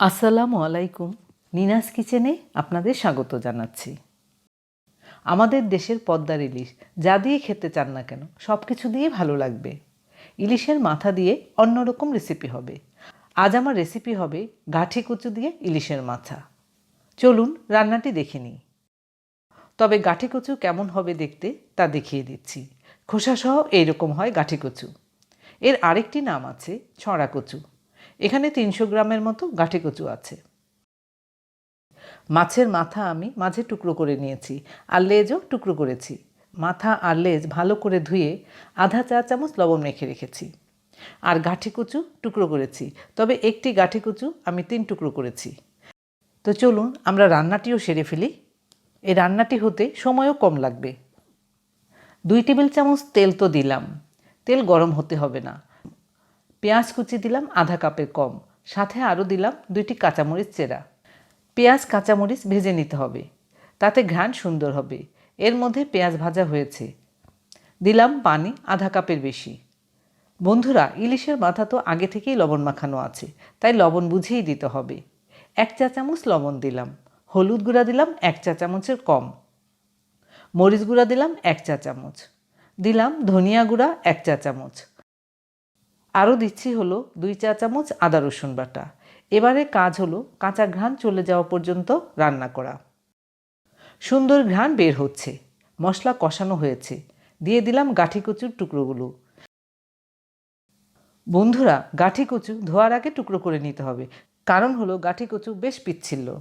আসসালামু আলাইকুম। নিনাস কিচেনে আপনাদের স্বাগত জানাচ্ছি। আমাদের দেশের পদ্মার ইলিশ, যা দিয়ে খেতে চান না কেন সব কিছু দিয়ে ভালো লাগবে। ইলিশের মাথা দিয়ে অন্যরকম রেসিপি হবে। আজ আমার রেসিপি হবে গাঠি কুচু দিয়ে ইলিশের মাথা। চলুন রান্নাটি দেখে নিই। তবে গাঠি কচু কেমন হবে দেখতে তা দেখিয়ে দিচ্ছি। খোসাসহ এইরকম হয় গাঠি কচু। এর আরেকটি নাম আছে ছড়া কচু। এখানে তিনশো গ্রামের মতো গাঠি কচু আছে। মাছের মাথা আমি মাঝে টুকরো করে নিয়েছি, আর লেজও টুকরো করেছি। মাথা আর লেজ ভালো করে ধুয়ে আধা চা চামচ লবণ মেখে রেখেছি। আর গাঠি কুচু টুকরো করেছি, তবে একটি গাঠি কুচু আমি তিন টুকরো করেছি। তো চলুন আমরা রান্নাটিও সেরে ফেলি। এই রান্নাটি হতে সময়ও কম লাগবে। দুই টেবিল চামচ তেল তো দিলাম। তেল গরম হতে হবে না। পেঁয়াজ কুচি দিলাম আধা কাপের কম। সাথে আরও দিলাম দুইটি কাঁচামরিচ চেরা। পেঁয়াজ, কাঁচামরিচ ভেজে নিতে হবে। তাতে ঘ্রাণ সুন্দর হবে। এর মধ্যে পেঁয়াজ ভাজা হয়েছে। দিলাম পানি আধা কাপের বেশি। বন্ধুরা, ইলিশের মাথা তো আগে থেকেই লবণ মাখানো আছে, তাই লবণ বুঝেই দিতে হবে। এক চা চামচ লবণ দিলাম। হলুদ গুঁড়া দিলাম এক চা চামচের কম। মরিচ গুঁড়া দিলাম এক চা চামচ। দিলাম ধনিয়া গুঁড়া এক চা চামচ। আরও দিচ্ছি হলো দুই চা চামচ আদা রসুন বাটা। এবারে কাজ হলো কাঁচা ঘ্রাণ চলে যাওয়া পর্যন্ত রান্না করা। সুন্দর ঘ্রাণ বের হচ্ছে। মশলা কষানো হয়েছে। দিয়ে দিলাম গাঠি কচুর টুকরোগুলো। বন্ধুরা, গাঠি কচু ধোয়ার আগে টুকরো করে নিতে হবে। কারণ হলো গাঠি কচু বেশ পিচ্ছিল।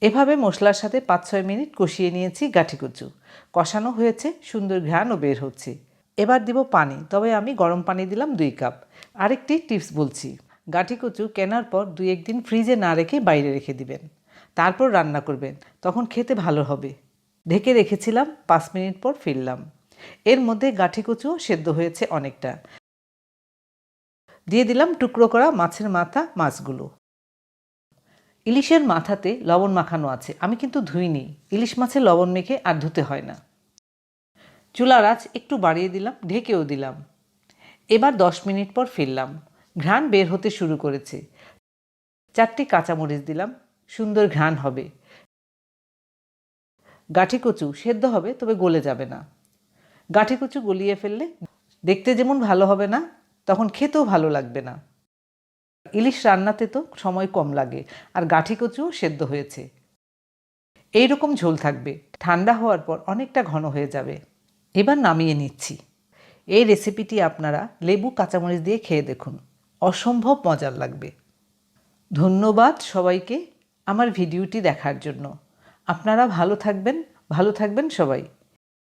এভাবে মশলার সাথে পাঁচ ছয় মিনিট কষিয়ে নিয়েছি গাঠি কচু। কষানো হয়েছে, সুন্দর ঘ্রাণও বের হচ্ছে। এবার দিব পানি, তবে আমি গরম পানি দিলাম দুই কাপ। আরেকটি টিপস বলছি, গাঠি কচু কেনার পর দুই একদিন ফ্রিজে না রেখে বাইরে রেখে দিবেন। তারপর রান্না করবেন, তখন খেতে ভালো হবে। ঢেকে রেখেছিলাম, পাঁচ মিনিট পর ফিরলাম। এর মধ্যে গাঠি কচুও সেদ্ধ হয়েছে অনেকটা। দিয়ে দিলাম টুকরো করা মাছের মাথা মাছগুলো। ইলিশের মাথাতে লবণ মাখানো আছে, আমি কিন্তু ধুইনি। ইলিশ মাছের লবণ মেখে আর ধুতে হয় না। চুলার আঁচ একটু বাড়িয়ে দিলাম, ঢেকেও দিলাম। এবার দশ মিনিট পর ফিরলাম। ঘ্রাণ বের হতে শুরু করেছে। চারটি কাঁচামরিচ দিলাম, সুন্দর ঘ্রাণ হবে। গাঠি কচু সেদ্ধ হবে, তবে গলে যাবে না। গাঠি কচু গলিয়ে ফেললে দেখতে যেমন ভালো হবে না, তখন খেতেও ভালো লাগবে না। ইলিশ রান্নাতে তো সময় কম লাগে, আর গাঠি কচুও সেদ্ধ হয়েছে। এই রকম ঝোল থাকবে। ঠান্ডা হওয়ার পর অনেকটা ঘন হয়ে যাবে। এবার নামিয়ে নিচ্ছি। এই রেসিপিটি আপনারা লেবু, কাঁচামরিচ দিয়ে খেয়ে দেখুন। অসম্ভব মজার লাগবে। ধন্যবাদ সবাইকে আমার ভিডিওটি দেখার জন্য। আপনারা ভালো থাকবেন ভালো থাকবেন সবাই।